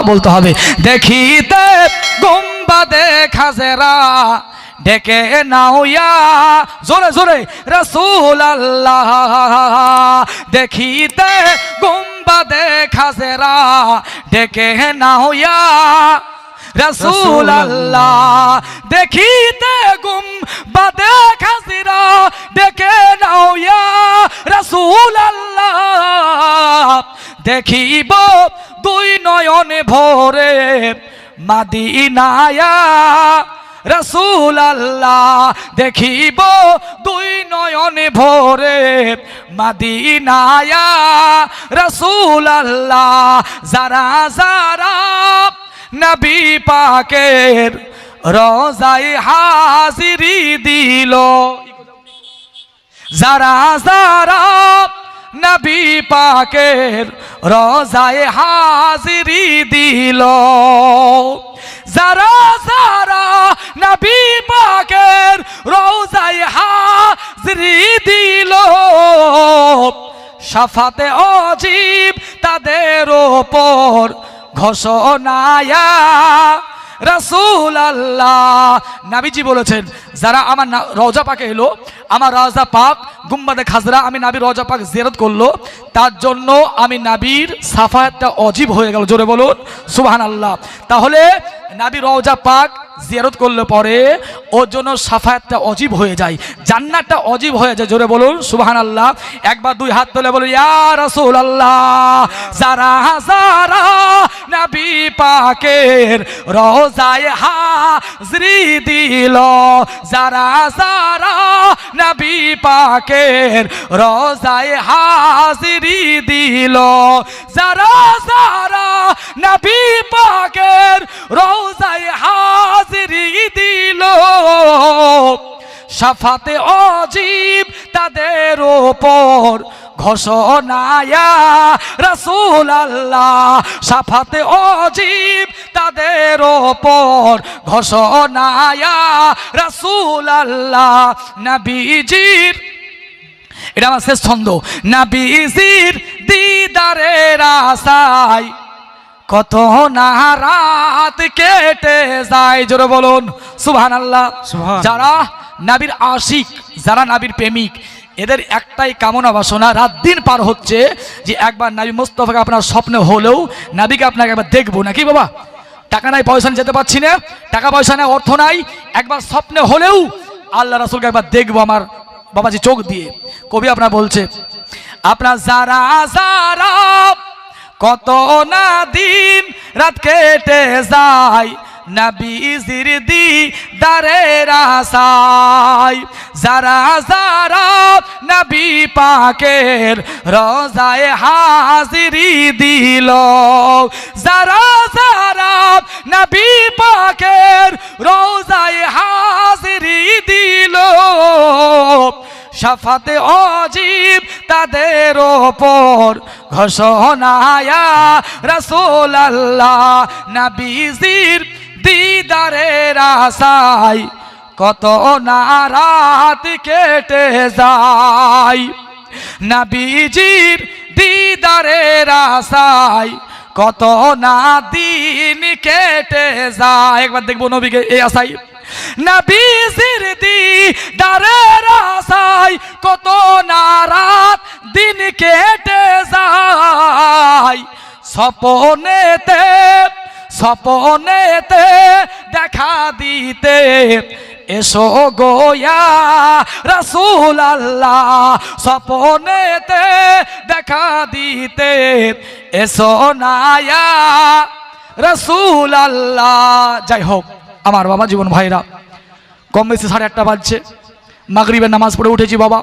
বলতে হবে। দেখিতে গুম্বাদে খাজেরা, ডেকে নাওয়া জোরে জোরে রসুল আল্লাহ দেখিতে গুম্বাদে খাজেরা, ডেকে নাওয়া রসুল আল্লাহ দেখিতে গুম বাদে খাজিরা, ডেকে নাওয়া রসুল আল্লাহ দেখিব দুই নয়নে ভরে মাদিনায়া রসুল আল্লাহ দেখিব দুই নয়নে ভরে মাদিনায়া রসুল আল্লাহ যারা যারা নবী পাকের রোজাই হাজিরি দিল। যারা যারা নবী পাকের রোজায় হাজিরি দিল। যারা যারা নবী পাকের রোজায় হাজিরি দিল, সাফাতে অজীব তাদের ওপর ঘোষণায়া রসুল আল্লাহ। নাবিজি বলেছেন, যারা আমার রজা পাকে এলো, আমার রাজা পাক গুম্বাদে খাজরা আমি নাবির রজা পাক জেরত করল, তার জন্য আমি নাবির সাফায়াতটা অজীব হয়ে গেল। জোরে বলুন সুবহান আল্লাহ তাহলে নাবি রওজা পাক জিয়ারত করলে পরে ওর জন্য সাফায়াতটা অজীব হয়ে যায়। জান্নাতটা অজীব হয়ে যায়, জোরে বলুন সুবহান আল্লাহ একবার দুই হাত তুলে বলুন, ইয়া রাসূল আল্লাহ যারা যারা নবী পাকের রোজায় হাজরি দিল, যারা যারা নবী পাকের রোজায় হাজরি দিল, যারা যারা নবী পাকের রোজায় হাজরি দিল। সাফাতে অজীব তাদের ওপর ঘোষণায়া রসুল আল্লাহ। সাফাতে অজীব তাদের ওপর ঘোষণায়া রসুল আল্লাহ। নবীজির এটা আমার শেষ ছন্দ। নাবিজির দিদারের আশায় কত না রাত কেটে যায় জোরে বলুন সুবহান আল্লাহ যারা নাবির আশিক যারা নাবির প্রেমিক এদের একটাই কামনা বাসনা রাত দিন পার হচ্ছে যে একবার নাবি মোস্তফাকে আপনার স্বপ্নে হলেও নাবিকে আপনাকে একবার দেখব। নাকি বাবা? টাকা নাই পয়সা নিয়ে যেতে পারছি না। টাকা পয়সা নাই অর্থ নাই। একবার স্বপ্নে হলেও আল্লাহ রাসুলকে একবার দেখব আমার বাবাজি চোখ দিয়ে। কবি আপনার বলছে আপনার যারা যারা কত না দিন রাত কেটে যায়। নবীজির দি দারের আশায়। যারা যারা নবী পাকের রোজায় হাজিরি দিল। যারা যারা নবী পাকের রোজায় হাজিরি দিল। সাফাতে অজীব তাদের ওপর ঘোষণায়া রসুল আল্লাহ নবীজির দিদারের আশায় কত না রাত কেটে যায়। নবীজির দিদারের আশায় কত না দিন কেটে যায়। একবার দেখব নবীকে এই নবীজির দি দারের আশায় কত স্বপনেতে স্বপনেতে দেখা দিতে। এসো গোয়া রসুল আল্লাহ স্বপনেতে দেখা দিতে। এসো নায়া রসুল আল্লাহ যাই হোক, আমার বাবা জীবন ভাইরা, কম বেশি সাড়ে আটটা বাজছে। মাগরিবের নামাজ পড়ে উঠেছি বাবা।